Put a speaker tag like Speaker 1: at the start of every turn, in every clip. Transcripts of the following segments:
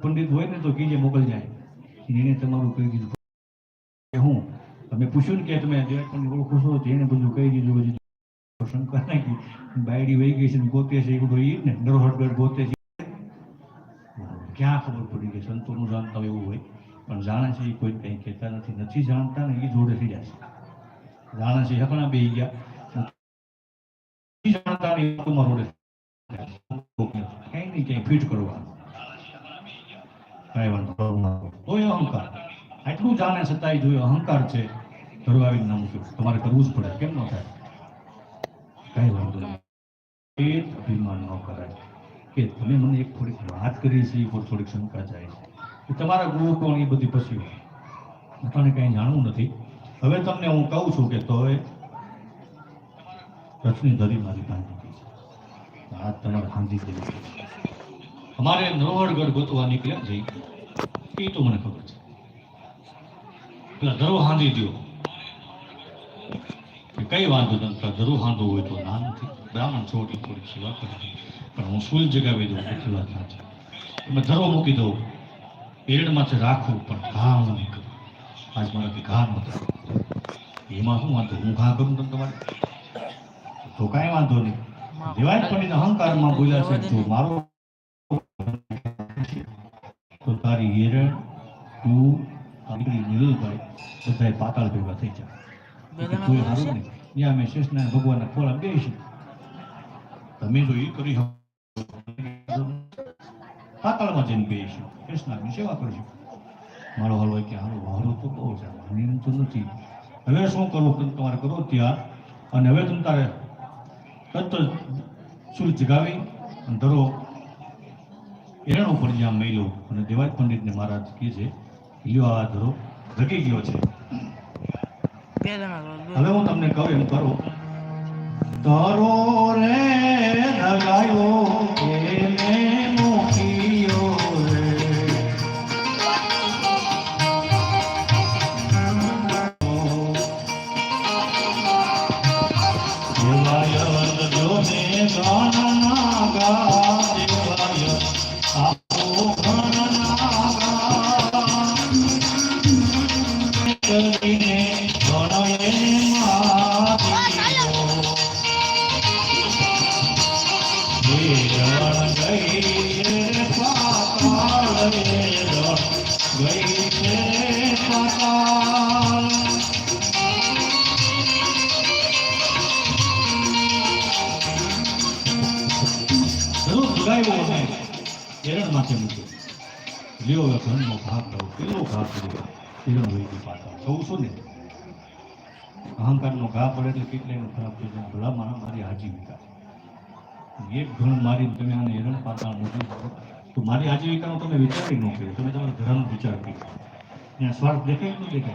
Speaker 1: પંડિત હોય ને તો કીજે મોકલજાય એને તમારું કહી દીધું. હું, તમે પૂછ્યું કે તમે દેવાય ઓળખો છો એને બધું કહી દીધું. પછી શંકા નાખી. બાયડી વહી ગઈ છે ગોતે છે. એવું બધું ને. નરોહટગઢ ગોતે છે. ક્યાં ખબર પડી કે સંતોનું જાણતા હોય એવું હોય. પણ જાણે છે એ કોઈ કંઈ કહેતા નથી. નથી જાણતા ને એ જોડે થઈ જશે જાણે છે હકણા બે ગયા. જાણતા ને તમારા કઈ નહીં ક્યાંય ફિટ કરવાનું. કાંઈ વાંધો તો તોય અહંકાર આટલું જાણે છતાંય જો અહંકાર છે ધરવાવી ના મૂક્યું તમારે કરવું જ પડે કેમ ન થાય કાંઈ વાંધો નહીં એ અભિમાન ન કરાય કે તમે મને એક થોડીક વાત કરી છે એ થોડીક શંકા જાય છે તમારા ગુરુ કોણ એ બધી પછી આપણને કાંઈ જાણવું નથી હવે તમને હું કહું છું કે તો રથની ધરી મારી બાંધી છે આ તમારે બાંધી દેવી. અમારે નરોહરગઢ ગોતવા નીકળ્યા જઈ એ તો મને ખબર છે પેલા ધરો હાંધી દો કઈ વાંધો નથી ધરો હાંધો હોય તો ના નથી બ્રાહ્મણ છો એટલે થોડીક સેવા કરી પણ હું સુલ જગાવી દઉં એટલી વાત ના છે એમાં ધરો મૂકી દઉં પેડમાંથી રાખું પણ ઘા હું નહીં કરું આજ મારાથી ઘા ન થાય એમાં શું વાંધો હું ઘા કરું તમે તમારે તો કાંઈ વાંધો નહીં દેવાય પડીને અહંકારમાં બોલ્યા છે જો મારો તારી હિરણ તું આપણી નિરુલભાઈ બધાય પાતાળ ભેગા થઈ જાય તું એ હારું ત્યાં અમે શેષનારાયણ ભગવાનના ખોળા બેસીશું તમે જો એ કરી પાતાળમાં જઈને બેસીશું કૃષ્ણની સેવા કરીશું મારો હાલ હોય કે હારું હારું તો બહુ છે માની તો નથી હવે શું કરવું તમે તમારે કરો ત્યાં અને હવે તમે તારે તરત સુર જગાવી અને ધરો એરણ ઉપર જ્યાં મેલો અને દેવાય પંડિતને મહારાજ કહે છે લ્યો આ ધરો ધગી ગયો છે. હવે હું તમને કહું એમ કરો. ધરો રે ધગાયો એને હિરણ માથે મૂક્યો લ્યો ઘરનો ભાગ લો કેટલો ભાગ કર્યો હિરણ વૈદ્ય પાછા ચૌદસો ને અહંકારનો ઘા પડે એટલે કેટલાયનો ખરાબ થઈ જાય? ભલા મારા મારી આજીવિકા એક ઘણ મારી તમે આને હેરણ પાતાળ મૂકી દો તો મારી આજીવિકાનો તમે વિચારી ન કર્યો. તમે તમારા ઘરનો વિચાર કર્યો. ત્યાં સ્વાર્થ દેખાય કે ન દેખાય?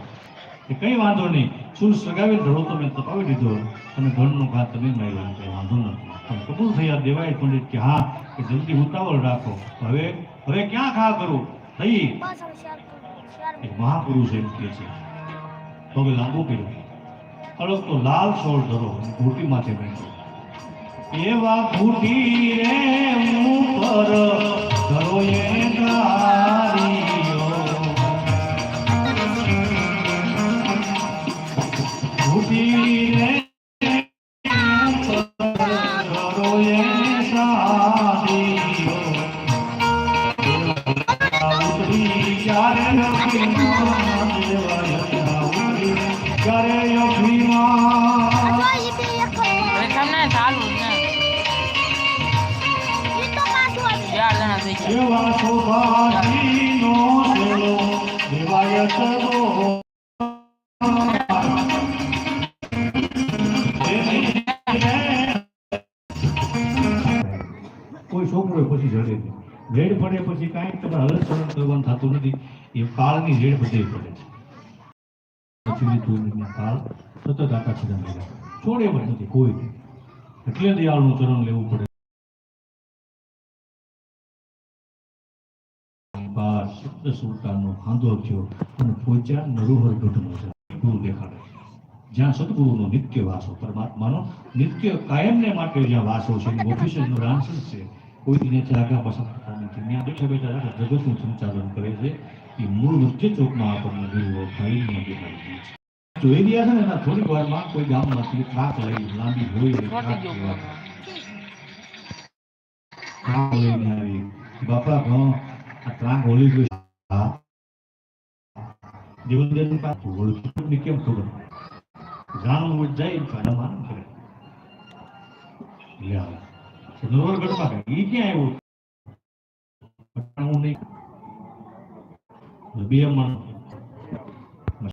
Speaker 1: એ કંઈ વાંધો નહીં. સુર સગાવી ધરો તમે તપાવી દીધો અને ઘણનો ઘા તમે માર્યો કંઈ વાંધો નથી પણ કબૂલ થયા દેવાય પંડિત કે હા કે જલ્દી ઉતાવળ રાખો. હવે હવે ક્યાં ઘા કરું? થઈ. એક મહાપુરુષ એમ કહે છે. તો લાંબુ કર્યું. અડક તો લાલ છોડ ધરો ઘૂંટી માથે બેઠો. એવા ઘૂંટી રે ઉપર ધરો એ ધરો એવા કોઈ છોકરો પછી જડે નહીં. પડે પછી કાંઈ તમારે હલનચલન કરવાનું થતું નથી. એ કાળની ઝેડ બધી પડે છે. છોડે પણ નથી, કોઈ. એટલે દયાળનું ચરણ લેવું પડે. બાર શબ્દ સુલતાનનો ખાંધો થયો અને પહોંચ્યા નરોહર ગઢમાં ગુરુ દેખાડે. જ્યાં સદગુરુનો નિત્ય વાસો પરમાત્માનો નિત્ય કાયમને માટે જ્યાં વાસો છે ઓફિસરનો રાંસલ છે. કોઈ દિને જાગા પસંદ કરતા નથી. ત્યાં બેઠા બેઠા રાખે જગતનું સંચાલન કરે છે. એ મૂળ મધ્ય ચોકમાં આપણને જોયું ભાઈને દેખાડી દે છે. જોઈ રહ્યા છે ને એના થોડીક વારમાં કોઈ ગામમાંથી ટ્રાક લઈ લાંબી હોય બાપા ઘણો આ ટ્રાક હોલી ગયો હા જીવનદેવ પાછું ઓળખ્યું ને કેમ ખબર જાણવું જાય માન કરે લે આવે એ ક્યાં આવ્યું બે મણ